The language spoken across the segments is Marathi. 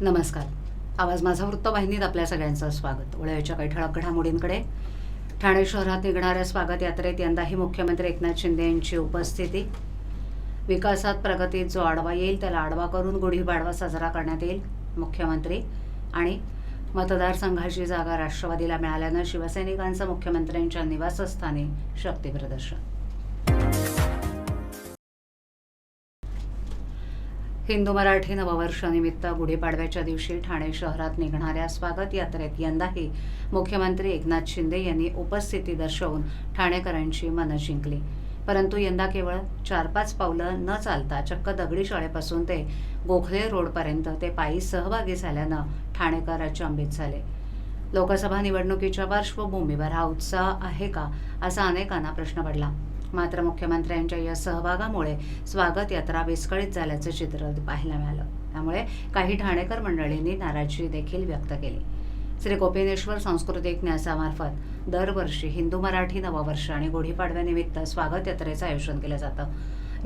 नमस्कार. आवाज माझा वृत्तवाहिनीत आपल्या सगळ्यांचं स्वागत. ओळ्याच्या काही ठळक घडामोडींकडे. ठाणे शहरात निघणाऱ्या स्वागत यात्रेत यंदाही मुख्यमंत्री एकनाथ शिंदे यांची उपस्थिती. विकासात प्रगतीत जो आडवा येईल त्याला आडवा करून गुढीपाडवा साजरा करण्यात येईल मुख्यमंत्री. आणि मतदारसंघाची जागा राष्ट्रवादीला मिळाल्यानं शिवसैनिकांचं मुख्यमंत्र्यांच्या निवासस्थानी शक्तीप्रदर्शन हिंदू मराठी नववर्षानिमित्त गुढीपाडव्याच्या दिवशी ठाणे शहरात निघणाऱ्या स्वागत यात्रेत यंदाही मुख्यमंत्री एकनाथ शिंदे यांनी उपस्थिती दर्शवून ठाणेकरांची मनं जिंकली. परंतु यंदा केवळ चार पाच पावलं न चालता चक्क दगडी शाळेपासून ते गोखले रोडपर्यंत ते पायी सहभागी झाल्यानं ठाणेकर अचंबित झाले. लोकसभा निवडणुकीच्या पार्श्वभूमीवर हा उत्साह आहे का असा अनेकांना प्रश्न पडला. मात्र मुख्यमंत्र्यांच्या या सहभागामुळे स्वागत यात्रा विस्कळीत झाल्याचं चित्र पाहायला मिळालं. त्यामुळे काही ठाणेकर मंडळींनी नाराजी देखील व्यक्त केली. श्री गोपिनेश्वर सांस्कृतिक न्यासामार्फत दरवर्षी हिंदू मराठी नववर्ष आणि गुढीपाडव्यानिमित्त स्वागत यात्रेचं आयोजन केलं जातं.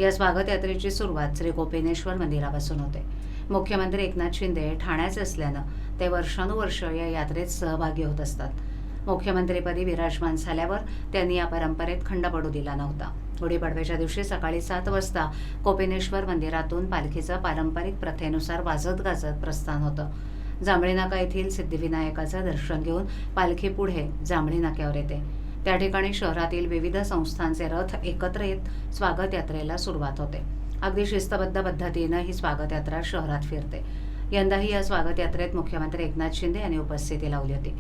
या स्वागत यात्रेची सुरुवात श्री गोपिनेश्वर मंदिरापासून होते. मुख्यमंत्री एकनाथ शिंदे ठाण्याचे असल्यानं ते वर्षानुवर्ष या यात्रेत सहभागी होत असतात. मुख्यमंत्रीपदी विराजमान झाल्यावर त्यांनी या परंपरेत खंड पडू दिला नव्हता. गुढीपाडव्याच्या दिवशी सकाळी सात वाजता कोपिनेश्वर मंदिरातून पालखीचं पारंपरिक प्रथेनुसार वाजत गाजत प्रस्थान होतं. जांभळी नाका येथील सिद्धिविनायकाचं दर्शन घेऊन पालखी पुढे जांभळी नाक्यावर येते. त्या ठिकाणी शहरातील विविध संस्थांचे रथ एकत्र येत स्वागत यात्रेला सुरुवात होते. अगदी शिस्तबद्ध पद्धतीनं ही स्वागत यात्रा शहरात फिरते. यंदाही या स्वागत यात्रेत मुख्यमंत्री एकनाथ शिंदे यांनी उपस्थिती लावली होती.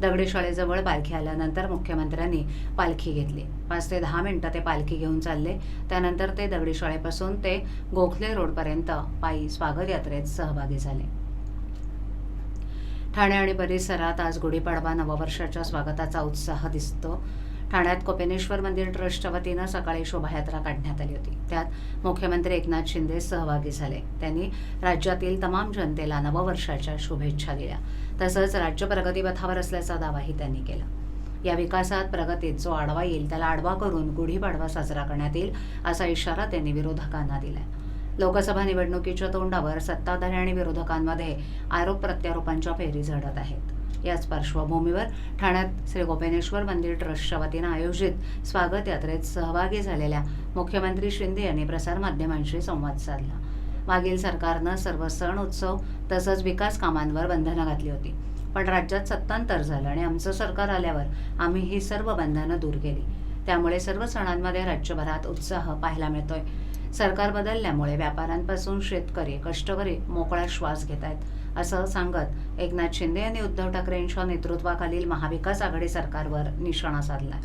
दगडी शाळेजवळ पालखी आल्यानंतर मुख्यमंत्र्यांनी पालखी घेतली. पाच ते दहा मिनटं ते पालखी घेऊन चालले. त्यानंतर ते दगडी शाळेपासून ते गोखले रोडपर्यंत पायी स्वागत यात्रेत सहभागी झाले. ठाणे आणि परिसरात आज गुढीपाडवा नववर्षाच्या स्वागताचा उत्साह दिसतो. ठाण्यात कोपेनेश्वर मंदिर ट्रस्टच्या वतीनं सकाळी शोभायात्रा काढण्यात आली होती. त्यात मुख्यमंत्री एकनाथ शिंदे सहभागी झाले. त्यांनी राज्यातील तमाम जनतेला नववर्षाच्या शुभेच्छा दिल्या. तसंच राज्य प्रगतीपथावर असल्याचा दावाही त्यांनी केला. या विकासात प्रगतीत जो आडवा येईल त्याला आडवा करून गुढीपाडवा साजरा करण्यात येईल असा इशारा त्यांनी विरोधकांना दिलाय. लोकसभा निवडणुकीच्या तोंडावर सत्ताधारी आणि विरोधकांमध्ये आरोप प्रत्यारोपांच्या फेरी झडत आहेत. याच पार्श्वभूमीवर ठाण्यात श्री गोपेनेश्वर मंदिर ट्रस्टच्या वतीनं आयोजित स्वागत यात्रेत सहभागी झालेल्या मुख्यमंत्री शिंदे यांनी प्रसारमाध्यमांशी संवाद साधला. मागील सरकारनं सर्व सण उत्सव तसंच विकास कामांवर बंधनं घातली होती. पण राज्यात सत्तांतर झालं आणि आमचं सरकार आल्यावर आम्ही ही सर्व बंधनं दूर केली. त्यामुळे सर्व सणांमध्ये राज्यभरात उत्साह पाहायला मिळतोय. सरकार बदलल्यामुळे व्यापाऱ्यांपासून शेतकरी कष्टकरी मोकळा श्वास घेत आहेत असं सांगत एकनाथ शिंदे यांनी उद्धव ठाकरे यांच्या नेतृत्वाखालील महाविकास आघाडी सरकारवर निशाणा साधला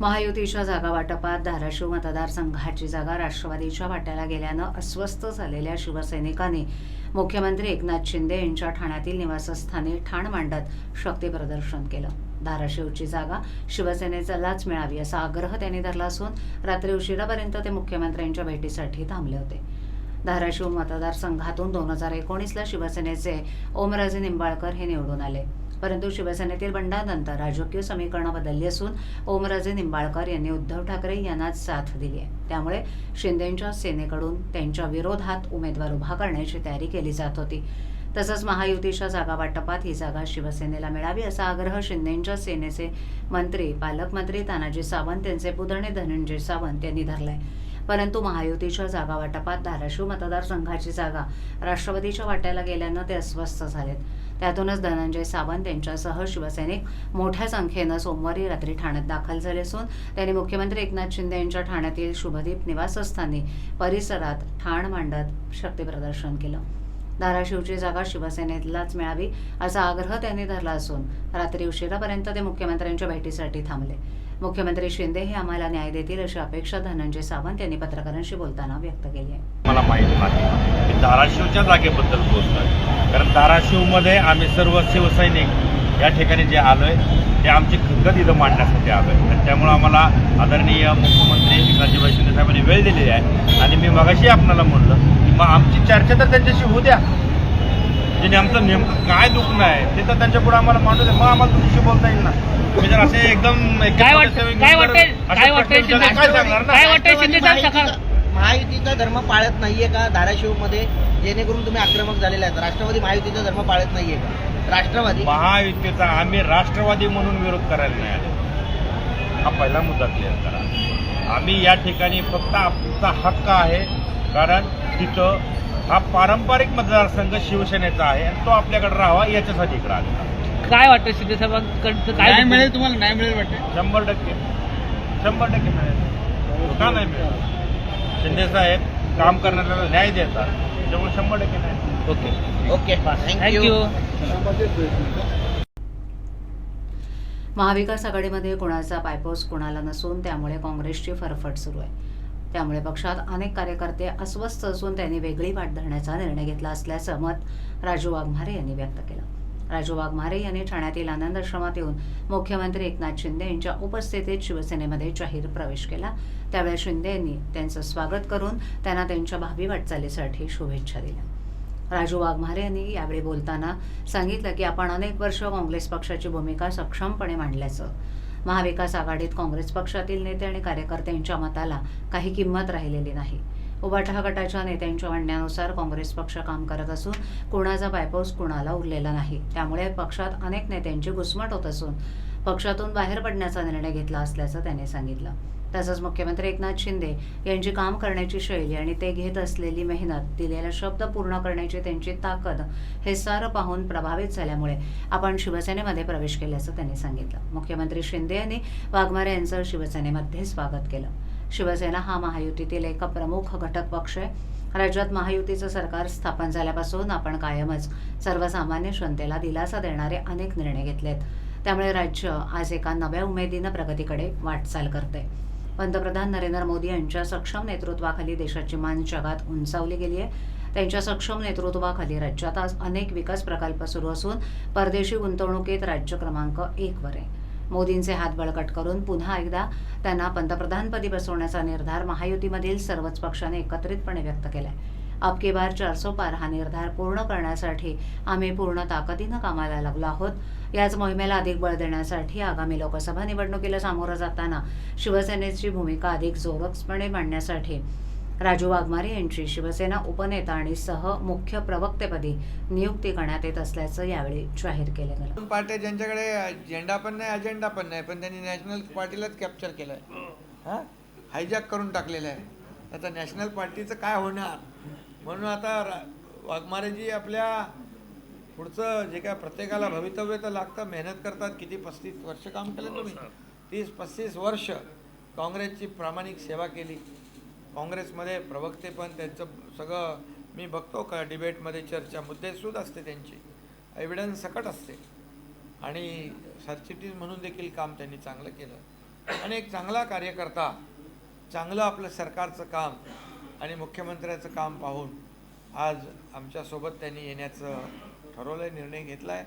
महायुतीच्या जागा वाटपात धाराशिव मतदारसंघाची जागा राष्ट्रवादीच्या वाट्याला गेल्यानं अस्वस्थ झालेल्या शिवसैनिकांनी मुख्यमंत्री एकनाथ शिंदे यांच्या ठाण्यातील निवासस्थानी ठाण मांडत शक्तीप्रदर्शन केलं. धाराशिवची जागा शिवसेनेचालाच मिळावी असा आग्रह त्यांनी धरला असून रात्री उशिरापर्यंत ते मुख्यमंत्र्यांच्या भेटीसाठी थांबले होते. धाराशिव मतदारसंघातून दोन हजार एकोणीसला शिवसेनेचे ओमराजे निंबाळकर हे निवडून आले. परंतु शिवसेनेतील बंडानंतर राजकीय समीकरणं बदलली असून ओमराजे निंबाळकर यांनी उद्धव ठाकरे यांनाच साथ दिली आहे. त्यामुळे शिंदेंच्या सेनेकडून त्यांच्या विरोधात उमेदवार उभा करण्याची तयारी केली जात होती. तसंच महायुतीच्या जागा वाटपात ही जागा शिवसेनेला मिळावी असा आग्रह शिंदेंच्या सेनेचे मंत्री पालकमंत्री तानाजी सावंत यांचे पुतणे धनंजय सावंत यांनी धरलाय. परंतु महायुतीच्या जागा वाटपात धाराशिव मतदारसंघाची जागा राष्ट्रवादीच्या वाट्याला गेल्यानं ते अस्वस्थ झालेत. त्यातूनच धनंजय सावंत यांच्यासह शिवसैनिक मोठ्या संख्येनं सोमवारी रात्री ठाण्यात दाखल झाले असून त्यांनी मुख्यमंत्री एकनाथ शिंदे यांच्या ठाण्यातील शुभदीप निवासस्थानी परिसरात ठाण मांडत शक्तीप्रदर्शन केलं. धाराशिवची जागा शिवसेनेलाच मिळावी असा आग्रह त्यांनी धरला असून रात्री उशिरापर्यंत ते मुख्यमंत्र्यांच्या भेटीसाठी थांबले. मुख्यमंत्री शिंदे हे आम्हाला न्याय देतील अशी अपेक्षा धनंजय सावंत यांनी पत्रकारांशी बोलताना व्यक्त केली आहे. मला माहीत नाही मी धाराशिवच्या जागेबद्दल बोलतोय. कारण धाराशिवमध्ये आम्ही सर्व शिवसैनिक या ठिकाणी जे आलोय ते आमची खंगत इथं मांडण्यासाठी आलोय. आणि त्यामुळं आम्हाला आदरणीय मुख्यमंत्री एकनाथजीभाई शिंदे साहेबांनी वेळ दिलेली आहे. आणि मी मगाशी आपणाला म्हणलं मग आमची चर्चा तर त्यांच्याशी होऊ द्या. म्हणजे नेमकं नेमकं काय दुखणं आहे ते तर त्यांच्या पुढे आम्हाला मांडू दे मग आम्हाला तुमच्याशी बोलता येईल ना. तुम्ही जर असे एकदम काय वाटतं काय वाटतंय काय वाटतंय शिंदे काय सांगणार ना? काय वाटतंय शिंदे साहेब सकाळ महायुतीचा धर्म पाळत नाहीये का? धाराशिवमध्ये जेणेकरून तुम्ही आक्रमक झालेले आहेत. राष्ट्रवादी महायुतीचा धर्म पाळत नाहीये का? राष्ट्रवादी? महायुतीचा आम्ही राष्ट्रवादी म्हणून विरोध करायला नाही आलो. हा पहिला मुद्दा क्लिअर करा. आम्ही या ठिकाणी फक्त आमचा हक्क आहे. कारण तिथं हा पारंपरिक मतदारसंघ शिवसेनेचा आहे आणि तो आपल्याकडे राहावा याच्यासाठी इकडे आलेला काय वाटतं शिंदे साहेबांकडचं काय मिळेल तुम्हाला न्याय मिळेल वाटतं शंभर टक्के. शंभर टक्के मिळेल. का नाही मिळेल? शिंदे साहेब काम करणाऱ्याला न्याय देतात. त्यामुळे शंभर टक्के नाही. ओके. ओके. थँक्यू महाविकास आघाडीमध्ये कोणाचा पायपोस कोणाला नसून त्यामुळे काँग्रेसची फरफट सुरू आहे. त्यामुळे पक्षात अनेक कार्यकर्ते अस्वस्थ असून त्यांनी वेगळी वाट धरण्याचा निर्णय घेतला असल्याचं मत राजू वाघमारे यांनी व्यक्त केलं. राजू वाघमारे यांनी ठाण्यातील आनंद आश्रमात येऊन मुख्यमंत्री एकनाथ शिंदे यांच्या उपस्थितीत शिवसेनेमध्ये जाहीर प्रवेश केला. त्यावेळी शिंदे यांनी त्यांचं स्वागत करून त्यांना त्यांच्या भावी वाटचालीसाठी शुभेच्छा दिल्या. राजू वाघमारे यांनी यावेळी बोलताना सांगितलं की आपण अनेक वर्ष काँग्रेस पक्षाची भूमिका सक्षमपणे मांडल्याचं महाविकास आघाडीत काँग्रेस पक्षातील नेते आणि कार्यकर्त्यांच्या मताला काही किंमत राहिलेली नाही. उबाठा गटाच्या नेत्यांच्या म्हणण्यानुसार काँग्रेस पक्ष काम करत असून कुणाचा पायपाऊस कुणाला उरलेला नाही. त्यामुळे पक्षात अनेक नेत्यांची घुसमट होत असून पक्षातून बाहेर पडण्याचा निर्णय घेतला असल्याचं त्यांनी सांगितलं. तसंच मुख्यमंत्री एकनाथ शिंदे यांची काम करण्याची शैली आणि ते घेत असलेली मेहनत दिलेला शब्द पूर्ण करण्याची त्यांची ताकद हे सारं पाहून प्रभावित झाल्यामुळे आपण शिवसेनेमध्ये प्रवेश केल्याचं त्यांनी सांगितलं. मुख्यमंत्री शिंदे यांनी वाघमारे यांचं शिवसेनेमध्ये स्वागत केलं. शिवसेना हा महायुतीतील एक प्रमुख घटक पक्ष आहे. राज्यात महायुतीचं सरकार स्थापन झाल्यापासून आपण कायमच सर्वसामान्य जनतेला दिलासा देणारे अनेक निर्णय घेतलेत. त्यामुळे राज्य आज एका नव्या उमेदीनं प्रगतीकडे वाटचाल करते पंतप्रधान नरेंद्र मोदी यांच्या सक्षम नेतृत्वाखाली देशाची मान जगात उंचावली गेली आहे. त्यांच्या सक्षम नेतृत्वाखाली राज्यात आज अनेक विकास प्रकल्प सुरू असून परदेशी गुंतवणुकीत राज्य क्रमांक एक वर आहे. मोदींचे हात बळकट करून पुन्हा एकदा त्यांना पंतप्रधानपदी बसवण्याचा निर्धार महायुतीमधील सर्वच पक्षाने एकत्रितपणे व्यक्त केला आहे की बार चारसो पार हा निर्धार पूर्ण करण्यासाठी आम्ही पूर्ण ताकदीनं कामाला लागलो आहोत. याच मोहिमेला अधिक बळ देण्यासाठी आगामी लोकसभा निवडणुकीला सामोरं जाताना शिवसेनेची भूमिका अधिक जोरकपणे मांडण्यासाठी राजू वाघमारे यांची शिवसेना उपनेता आणि सह मुख्य प्रवक्तेपदी नियुक्ती करण्यात येत असल्याचं यावेळी जाहीर केलं गेलं. पार्ट्या ज्यांच्याकडे झेंडा पण नाही अजेंडा पण नाही पण त्यांनी नॅशनल पार्टीलाच कॅप्चर केलं आहे हायजॅक करून टाकलेलं आहे. आता नॅशनल पार्टीचं काय होणार? म्हणून आता रा- वाघमारेजी आपल्या पुढचं जे काय प्रत्येकाला भवितव्य तर लागतं मेहनत करतात. किती पस्तीस वर्ष काम केलं तुम्ही? तीस पस्तीस वर्ष काँग्रेसची प्रामाणिक सेवा केली. काँग्रेसमध्ये प्रवक्ते पण त्यांचं सगळं मी बघतो का डिबेटमध्ये चर्चा मुद्देसूद असते त्यांची. एव्हिडन्स सकट असते. आणि सरचिटीज म्हणून देखील काम त्यांनी चांगलं केलं. आणि एक चांगला कार्यकर्ता चांगलं आपलं सरकारचं काम आणि मुख्यमंत्र्याचं काम पाहून आज आमच्यासोबत त्यांनी येण्याचं ठरवलं आहे निर्णय घेतला आहे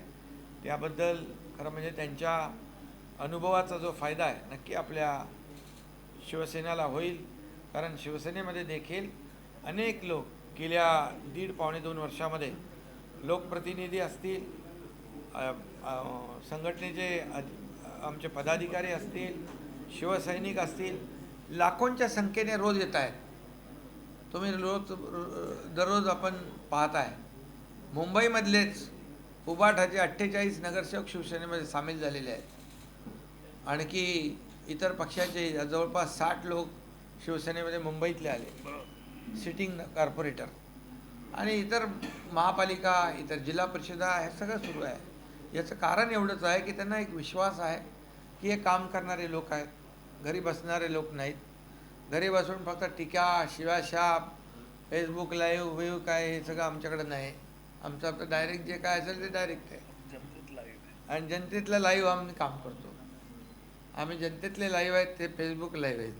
त्याबद्दल खरं म्हणजे त्यांच्या अनुभवाचा जो फायदा आहे नक्की आपल्या शिवसेनेला होईल. कारण शिवसेनेमध्ये देखील अनेक लोक गेल्या दीड पावणे दोन वर्षामध्ये लोकप्रतिनिधी असतील संघटनेचे आमचे पदाधिकारी असतील शिवसैनिक असतील लाखोंच्या संख्येने रोज येत आहेत. तुम्ही रोज दररोज आपण पाहताय. मुंबईमधलेच उबाठाचे अठ्ठेचाळीस नगरसेवक शिवसेनेमध्ये सामील झालेले आहेत. आणखी इतर पक्षाचे जवळपास साठ लोक शिवसेनेमध्ये मुंबईतले आले. Sitting corporator. आणि इतर महापालिका इतर जिल्हा परिषदा हे सगळं सुरू आहे. याचं कारण एवढंच आहे की त्यांना एक विश्वास आहे की हे काम करणारे लोक आहेत. घरी बसणारे लोक नाहीत. घरी बसून फक्त टीका शिवाशाप फेसबुक लाईव्ह व्ह्यू काय हे सगळं आमच्याकडे नाही. आमचं आपलं डायरेक्ट जे काय असेल ते डायरेक्ट आहे. आणि जनतेतलं लाईव्ह आम्ही काम करतो. आम्ही जनतेतले लाईव्ह आहेत ते फेसबुक लाईव्ह आहेत.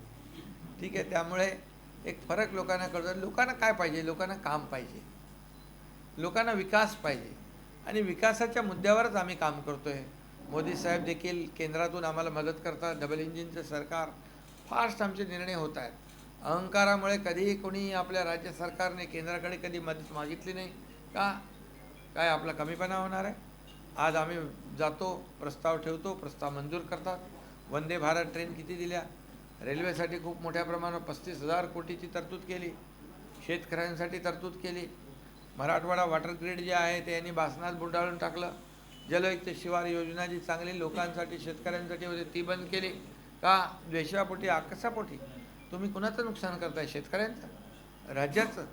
ठीक आहे त्यामुळे एक फरक लोकांना कळतो. लोकांना काय पाहिजे? लोकांना काम पाहिजे. लोकांना विकास पाहिजे. आणि विकासाच्या मुद्द्यावरच आम्ही काम करतो आहे मोदी साहेब देखील केंद्रातून आम्हाला मदत करतात. डबल इंजिनचं सरकार फास्ट आमचे निर्णय होत आहेत. अहंकारामुळे कधीही कोणी आपल्या राज्य सरकारने केंद्राकडे कधी मदत मागितली नाही का? काय आपला कमीपणा होणार आहे? आज आम्ही जातो प्रस्ताव ठेवतो प्रस्ताव मंजूर करतात. वंदे भारत ट्रेन किती दिल्या? रेल्वेसाठी खूप मोठ्या प्रमाणात पस्तीस हजार कोटीची तरतूद केली. शेतकऱ्यांसाठी तरतूद केली. मराठवाडा वॉटर ग्रीड जे आहे ते यांनी भासनात बुडाळून टाकलं. जलयुक्त शिवार योजना जी चांगली लोकांसाठी शेतकऱ्यांसाठी होती ती बंद केली. का द्वेषापोटी आकसापोटी तुम्ही कुणाचं नुकसान करताय शेतकऱ्यांचं? राज्याचं?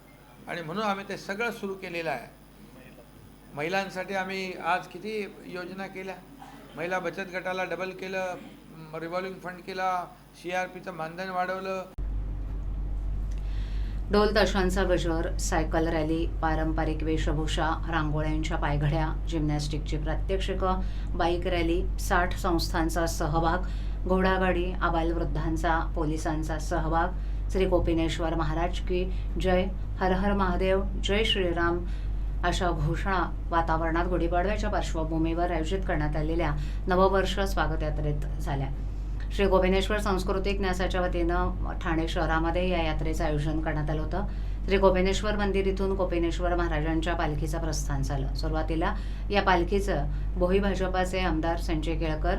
आणि म्हणून आम्ही ते सगळं सुरू केलेलं आहे. महिलांसाठी आम्ही आज किती योजना केल्या? महिला बचत गटाला डबल केलं रिव्हॉल्विंग फंड केला सी आर पीचं मानधन वाढवलं. ढोल ताशांचा गजर सायकल रॅली पारंपरिक वेशभूषा रांगोळ्यांच्या पायघड्या जिम्नॅस्टिकची प्रात्यक्षिकं बाईक रॅली साठ संस्थांचा सहभाग घोडागाडी आबालवृद्धांचा पोलिसांचा सहभाग. श्री गोपिनेश्वर महाराज की जय. हर हर महादेव जय श्रीराम अशा घोषणा वातावरणात गुढीपाडव्याच्या पार्श्वभूमीवर आयोजित करण्यात आलेल्या नववर्ष स्वागत यात्रेत झाल्या. श्री गोपिनेश्वर सांस्कृतिक न्यासाच्या वतीनं ठाणे शहरामध्ये या यात्रेचं आयोजन करण्यात आलं होतं. श्री गोपिनेश्वर मंदिर इथून गोपिनेश्वर महाराजांच्या पालखीचं प्रस्थान झालं. सुरुवातीला या पालखीचं भोई भाजपाचे आमदार संजय केळकर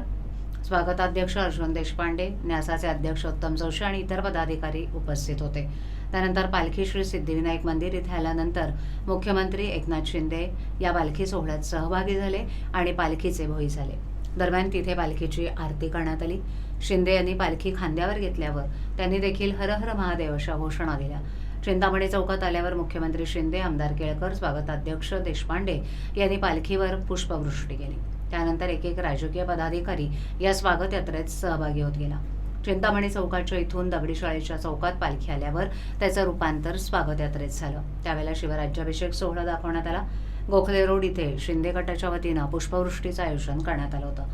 स्वागताध्यक्ष अर्जुन देशपांडे न्यासाचे अध्यक्ष उत्तम जोशी आणि इतर पदाधिकारी उपस्थित होते. त्यानंतर पालखी श्री सिद्धिविनायक मंदिर इथे आल्यानंतर मुख्यमंत्री एकनाथ शिंदे या पालखी सोहळ्यात सहभागी झाले आणि पालखीचे भोई झाले. दरम्यान तिथे पालखीची आरती करण्यात आली. शिंदे यांनी पालखी खांद्यावर घेतल्यावर त्यांनी देखील हर हर महादेव अशा घोषणा दिल्या. चिंतामणी चौकात आल्यावर मुख्यमंत्री शिंदे आमदार केळकर स्वागताध्यक्ष देशपांडे यांनी पालखीवर पुष्पवृष्टी केली. त्यानंतर एक एक राजकीय पदाधिकारी या स्वागत यात्रेत सहभागी होत गेला. चिंतामणी चौकाच्या इथून दगडी शाळेच्या चौकात पालखी आल्यावर त्याचं रूपांतर स्वागत यात्रेत झालं. त्यावेळेला शिवराज्याभिषेक सोहळा दाखवण्यात आला. गोखले रोड इथे शिंदे गटाच्या वतीनं पुष्पवृष्टीचं आयोजन करण्यात आलं होतं.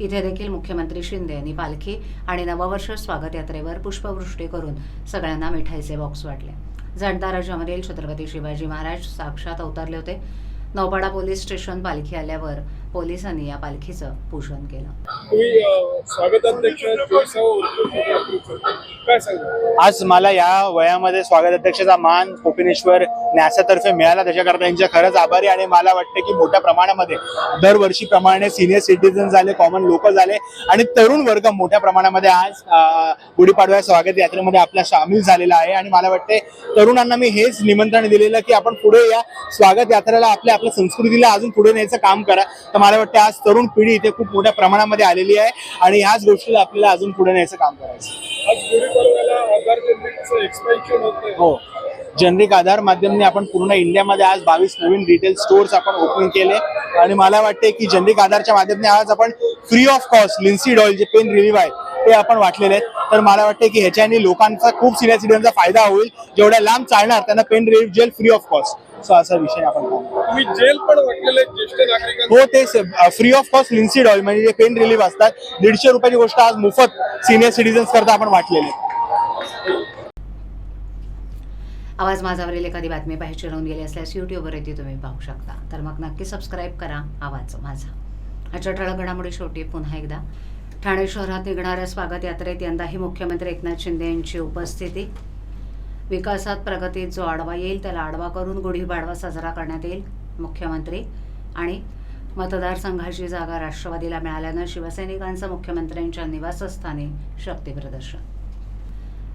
इथे देखील मुख्यमंत्री शिंदे यांनी पालखी आणि नववर्ष स्वागत यात्रेवर पुष्पवृष्टी करून सगळ्यांना मिठाईचे बॉक्स वाटले. झंडाराजामधील राज्यामधील छत्रपती शिवाजी महाराज साक्षात अवतरले होते. नौपाडा पोलीस स्टेशन पालखी आल्यावर पोलिसांनी या पालखीचं पूजन केलं. आज मला या वयामध्ये स्वागत अध्यक्षाचा मान कोपिनेश्वर न्यासातर्फे मिळाला. त्याच्याकरता त्यांचे खरंच आभारी आणि मला वाटतं की मोठ्या प्रमाणामध्ये दरवर्षीप्रमाणे सिनियर सिटीजन झाले कॉमन लोक झाले आणि तरुण वर्ग मोठ्या प्रमाणामध्ये आज गुढीपाडव्या स्वागत यात्रेमध्ये आपल्या सामील झालेला आहे. आणि मला वाटते तरुणांना मी हेच निमंत्रण दिलेलं की आपण पुढे या स्वागत यात्रेला आपल्या आपल्या संस्कृतीला अजून पुढे न्यायचं काम करा. तर मला वाटतं आज तरुण पिढी इथे खूप मोठ्या प्रमाणामध्ये आलेली आहे आणि ह्याच गोष्टीला आपल्याला अजून पुढे न्यायचं काम करायचं हो. जनरिक आधार माध्यमाने आपण पूर्ण इंडियामध्ये आज बावीस नवीन रिटेल स्टोअर्स आपण ओपन केले. आणि मला वाटते की जनरिक आधारच्या माध्यमाने आज आपण free of cost linseed oil जे पेन रिलीव्ह आहे ते आपण वाटलेले आहेत. तर मला वाटते की ह्याच्याने लोकांचा खूप सिनियर सिटीजनचा फायदा होईल. जेवढ्या लांब चालणार त्यांना pain relieve gel free of cost so असा विषय आपण. तुम्ही जेल पण वाटलेले ज्येष्ठ नागरिकांना हो ते free of cost linseed oil म्हणजे जे पेन रिलीव्ह असतात दीडशे रुपयाची गोष्ट आज मोफत सिनियर सिटीजन्स करता आपण वाटलेले. आवाज माझावरील एखादी बातमी पाहिजे राहून गेली असल्यास यूट्यूबवर ती तुम्ही पाहू शकता. तर मग नक्की सबस्क्राईब करा आवाज माझा. आजच्या ठळक घडामोडी शेवटी पुन्हा एकदा. ठाणे शहरात निघणाऱ्या स्वागत यात्रेत यंदाही मुख्यमंत्री एकनाथ शिंदे यांची उपस्थिती. विकासात प्रगतीत जो आडवा येईल त्याला आडवा करून गुढीपाडवा साजरा करण्यात येईल मुख्यमंत्री. आणि मतदारसंघाची जागा राष्ट्रवादीला मिळाल्यानं शिवसैनिकांचं मुख्यमंत्र्यांच्या निवासस्थानी शक्तीप्रदर्शन